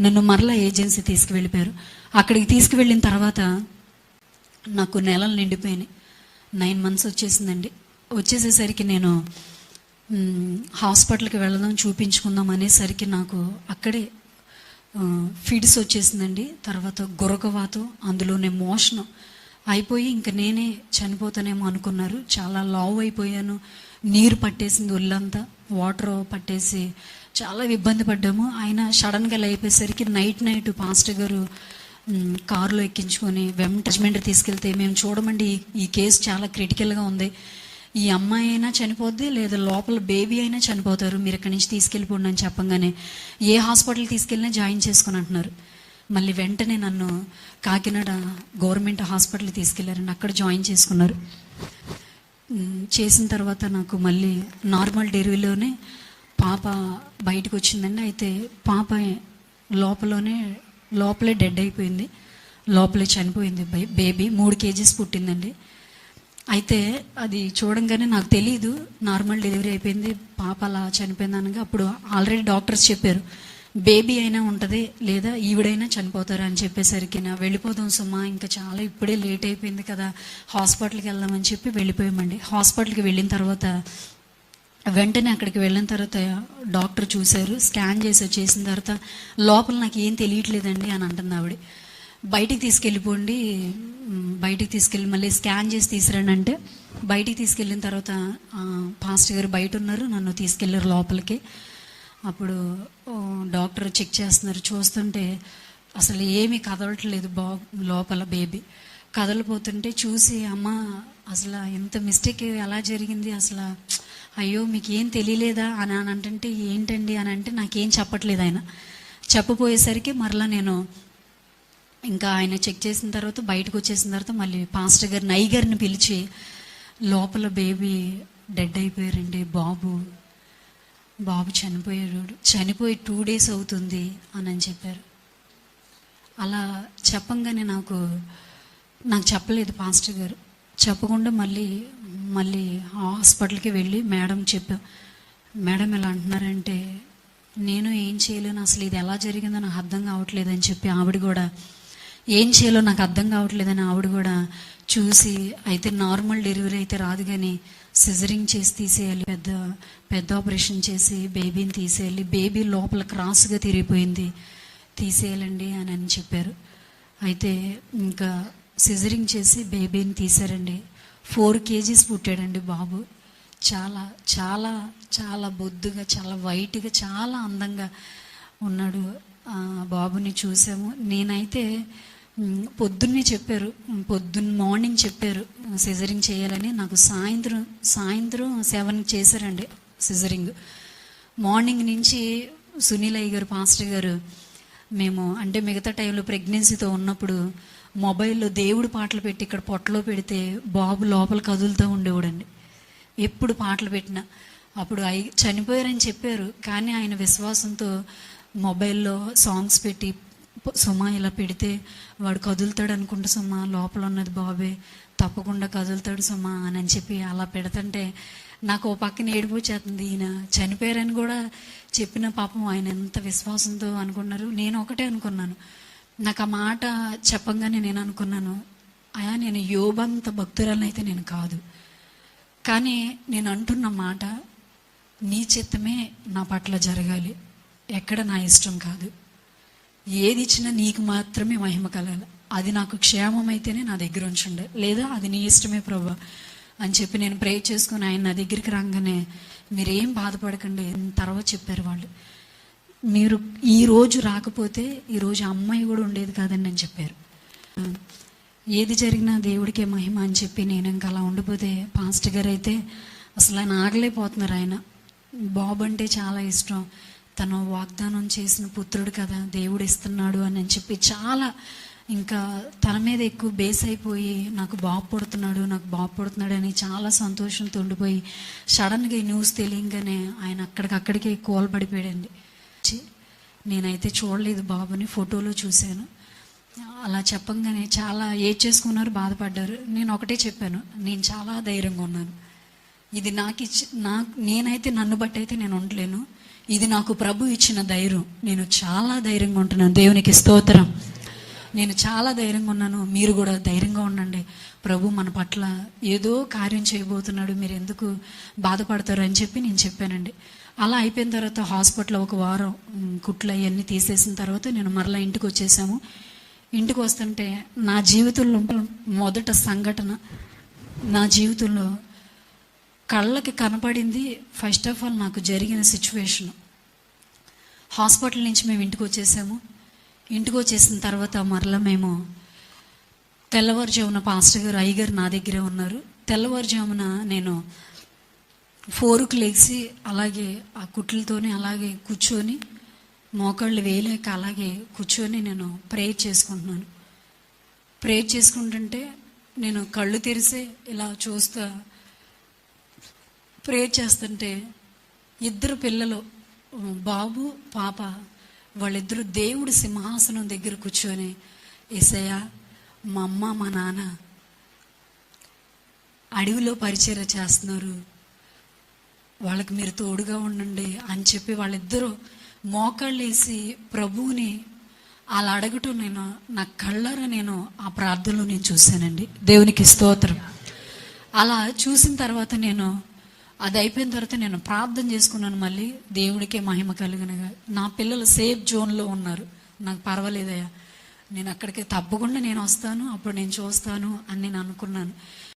నన్ను మరలా ఏజెన్సీ తీసుకువెళ్ళిపోయారు. అక్కడికి తీసుకువెళ్ళిన తర్వాత నాకు నెలలు నిండిపోయినాయి. నైన్ మంత్స్ వచ్చేసిందండి. వచ్చేసేసరికి నేను హాస్పిటల్కి వెళ్దాం చూపించుకుందాం అనేసరికి నాకు అక్కడే ఆ, ఫిడ్స్ వచ్చేసిందండి. తర్వాత గురకవాతం అందులోనే మోషణం అయిపోయి ఇంక నేనే చనిపోతానేమో అనుకున్నారు. చాలా లావ్ అయిపోయాను. నీరు పట్టేసింది ఒళ్ళంతా. వాటర్ పట్టేసి చాలా ఇబ్బంది పడ్డాము. ఆయన సడన్గా లేపేసరికి నైట్ నైట్ పాస్టర్ గారు కారులో ఎక్కించుకొని వెంటజ్మెంట్ తీసుకెళ్తే మేము చూడమండి ఈ- కేసు చాలా క్రిటికల్గా ఉంది. ఈ అమ్మాయి అయినా చనిపోద్ది లేదా లోపల బేబీ అయినా చనిపోతారు మీరు ఇక్కడి నుంచి తీసుకెళ్ళిపోండి అని చెప్పంగానే ఏ హాస్పిటల్ తీసుకెళ్ళినా జాయిన్ చేసుకుని అంటున్నారు. మళ్ళీ వెంటనే నన్ను కాకినాడ గవర్నమెంట్ హాస్పిటల్ తీసుకెళ్ళారని అక్కడ జాయిన్ చేసుకున్నారు. చేసిన తర్వాత నాకు మళ్ళీ నార్మల్ డెలివరీలోనే పాప బయటకు వచ్చిందండి అయితే పాప లోపలనే లోపలే డెడ్ అయిపోయింది. లోపలే చనిపోయింది బై బేబీ మూడు కేజీస్ పుట్టిందండి. అయితే అది చూడంగానే నాకు తెలియదు నార్మల్ డెలివరీ అయిపోయింది. పాప అలా చనిపోయింది అనగా అప్పుడు ఆల్రెడీ డాక్టర్స్ చెప్పారు బేబీ అయినా ఉంటుంది లేదా ఈవిడైనా చనిపోతారు? అని చెప్పేసరికి నా వెళ్ళిపోదాం సుమా ఇంకా చాలా ఇప్పుడే లేట్ అయిపోయింది కదా హాస్పిటల్కి వెళ్దామని చెప్పి వెళ్ళిపోయామండి. హాస్పిటల్కి వెళ్ళిన తర్వాత వెంటనే అక్కడికి వెళ్ళిన తర్వాత డాక్టర్ చూశారు స్కాన్ చేసి వచ్చేసిన తర్వాత లోపల నాకు ఏం తెలియట్లేదండి అని అంటుంది ఆవిడ. బయటికి తీసుకెళ్ళిపోండి బయటికి తీసుకెళ్ళి మళ్ళీ స్కాన్ చేసి తీసుకురండి అంటే బయటికి తీసుకెళ్ళిన తర్వాత పాస్ట్ పాస్టర్ గారు బయట ఉన్నారు నన్ను తీసుకెళ్ళారు లోపలికి. అప్పుడు డాక్టర్ చెక్ చేస్తున్నారు చూస్తుంటే అసలు ఏమీ కదలట్లేదు బా లోపల బేబీ. కదలిపోతుంటే చూసి అమ్మ అసలు ఎంత మిస్టేక్ ఎలా జరిగింది? అసలు అయ్యో మీకు ఏం తెలియలేదా? అని అని అంటే ఏంటండి? అని అంటే నాకేం చెప్పట్లేదు ఆయన. చెప్పబోయేసరికి మరలా నేను ఇంకా ఆయన చెక్ చేసిన తర్వాత బయటకు వచ్చేసిన తర్వాత మళ్ళీ పాస్టర్ గారు నై గారిని పిలిచి లోపల బేబీ డెడ్ అయిపోయారండి బాబు. బాబు చనిపోయాడు. చనిపోయి టూ డేస్ అవుతుంది అని అని చెప్పారు. అలా చెప్పంగానే నాకు నాకు చెప్పలేదు పాస్టర్ గారు. చెప్పకుండా మళ్ళీ మళ్ళీ హాస్పిటల్కి వెళ్ళి మేడం చెప్పాం మేడం ఎలా అంటున్నారంటే నేను ఏం చేయలేను అసలు ఇది ఎలా జరిగిందో నాకు అర్థం కావట్లేదని చెప్పి ఆవిడ కూడా ఏం చేయాలో నాకు అర్థం కావట్లేదని ఆవిడ కూడా చూసి అయితే నార్మల్ డెలివరీ అయితే రాదు కానీ సిజరింగ్ చేసి తీసేయాలి పెద్ద పెద్ద ఆపరేషన్ చేసి బేబీని తీసేయాలి బేబీ లోపల క్రాస్గా తిరిగిపోయింది తీసేయాలండి అని అని చెప్పారు. అయితే ఇంకా సిజరింగ్ చేసి బేబీని తీశారండి. ఫోర్ కేజీస్ పుట్టాడండి బాబు. చాలా చాలా చాలా బొద్దుగా చాలా వైట్గా చాలా అందంగా ఉన్నాడు బాబుని చూసాము. నేనైతే పొద్దున్నే చెప్పారు పొద్దున్న మార్నింగ్ చెప్పారు సిజరింగ్ చేయాలని. నాకు సాయంత్రం సాయంత్రం సెవెన్ చేశారండి సిజరింగ్. మార్నింగ్ నుంచి సునీలయ్య గారు పాస్టర్ గారు మేము అంటే మిగతా టైంలో ప్రెగ్నెన్సీతో ఉన్నప్పుడు మొబైల్లో దేవుడు పాటలు పెట్టి ఇక్కడ పొట్టలో పెడితే బాబు లోపల కదులుతూ ఉండేవాడండి. ఎప్పుడు పాటలు పెట్టినా. అప్పుడు అయి చనిపోయారని చెప్పారు. కానీ ఆయన విశ్వాసంతో మొబైల్లో సాంగ్స్ పెట్టి సుమా ఇలా పెడితే వాడు కదులుతాడు అనుకుంటా సుమ లోపల ఉన్నది బాబే తప్పకుండా కదులుతాడు సుమా అని అని చెప్పి అలా పెడుతుంటే నాకు ఓ పక్కన ఏడుపు వచ్చేస్తుంది. ఈయన చనిపోయారని కూడా చెప్పిన పాపం ఆయన ఎంత విశ్వాసంతో అనుకున్నారు. నేను ఒకటే అనుకున్నాను. నాకు ఆ మాట చెప్పంగానే నేను అనుకున్నాను అయా నేను యోబంత భక్తురాలని అయితే నేను కాదు. కానీ నేను అంటున్న మాట నీ చిత్తమే నా పట్ల జరగాలి. ఎక్కడ నా ఇష్టం కాదు. ఏది ఇచ్చినా నీకు మాత్రమే మహిమ కలగాలి. అది నాకు క్షేమం అయితేనే నా దగ్గర ఉంచండి. లేదా అది నీ ఇష్టమే ప్రభా అని చెప్పి నేను ప్రే చేసుకుని ఆయన నా దగ్గరికి రాగానే మీరేం బాధపడకండి తర్వాత చెప్పారు వాళ్ళు. మీరు ఈ రోజు రాకపోతే ఈరోజు అమ్మాయి కూడా ఉండేది కాదని అని చెప్పారు. ఏది జరిగినా దేవుడికే మహిమ అని చెప్పి నేను ఇంకా అలా ఉండిపోతే పాస్టర్ గారు అయితే అసలు ఆయన ఆగలేకపోతున్నారు ఆయన. బాబు అంటే చాలా ఇష్టం. తను వాగ్దానం చేసిన పుత్రుడు కదా దేవుడు ఇస్తున్నాడు అని చెప్పి చాలా ఇంకా తన మీద ఎక్కువ బేస్ అయిపోయి నాకు బాబు పుడుతున్నాడు నాకు బాబు పుడుతున్నాడు అని చాలా సంతోషంతో ఉండిపోయి సడన్గా ఈ న్యూస్ తెలియంగానే ఆయన అక్కడికక్కడికే కోల్పడిపోయాడండి. చి- నేనైతే చూడలేదు బాబుని ఫోటోలో చూశాను. అలా చెప్పంగానే చాలా ఏడ్చేసుకున్నారు బాధపడ్డారు. నేను ఒకటే చెప్పాను నేను చాలా ధైర్యంగా ఉన్నాను. ఇది నాకు ఇచ్చి నా నేనైతే నన్ను బట్టి అయితే నేను ఉండలేను. ఇది నాకు ప్రభు ఇచ్చిన ధైర్యం. నేను చాలా ధైర్యంగా ఉంటున్నాను. దేవునికి స్తోత్రం. నేను చాలా ధైర్యంగా ఉన్నాను. మీరు కూడా ధైర్యంగా ఉండండి. ప్రభు మన పట్ల ఏదో కార్యం చేయబోతున్నాడు. మీరు ఎందుకు బాధపడతారు అని చెప్పి నేను చెప్పానండి. అలా అయిపోయిన తర్వాత హాస్పిటల్ ఒక వారం కుట్లు అవన్నీ తీసేసిన తర్వాత నేను మరలా ఇంటికి వచ్చేసాము. ఇంటికి వస్తుంటే నా జీవితంలో మొదట సంఘటన నా జీవితంలో కళ్ళకి కనపడింది ఫస్ట్ ఆఫ్ ఆల్ నాకు జరిగిన సిచ్యువేషన్ హాస్పిటల్ నుంచి మేము ఇంటికి వచ్చేసాము. ఇంటికి వచ్చేసిన తర్వాత మరలా మేము తెల్లవారుజామున పాస్టర్ గారు అయ్యగారు నా దగ్గరే ఉన్నారు. తెల్లవారుజామున నేను ఫోరుకు లేచి అలాగే ఆ కుట్లతోనే అలాగే కూర్చొని మోకాళ్ళు వేయలేక అలాగే కూర్చొని నేను ప్రేయర్ చేసుకుంటున్నాను. ప్రేయర్ చేసుకుంటుంటే నేను కళ్ళు తెరిసే ఇలా చూస్తా ప్రే చేస్తుంటే ఇద్దరు పిల్లలు బాబు పాప వాళ్ళిద్దరు దేవుడి సింహాసనం దగ్గర కూర్చొని ఏసయ్య మా అమ్మ మా నాన్న అడవిలో పరిచయం చేస్తున్నారు. వాళ్ళకి మీరు తోడుగా ఉండండి అని చెప్పి వాళ్ళిద్దరూ మోకాళ్ళు వేసి ప్రభువుని అలా అడగటం నేను నా కళ్ళారా నేను ఆ ప్రార్థనలో నేను చూశానండి. దేవునికి స్తోత్రం. అలా చూసిన తర్వాత నేను అది అయిపోయిన తర్వాత నేను ప్రార్థన చేసుకున్నాను మళ్ళీ దేవుడికే మహిమ కలిగినగా. నా పిల్లలు సేఫ్ జోన్లో ఉన్నారు. నాకు పర్వాలేదయ్యా. నేను అక్కడికి తప్పకుండా నేను వస్తాను అప్పుడు నేను చూస్తాను అని నేను అనుకున్నాను.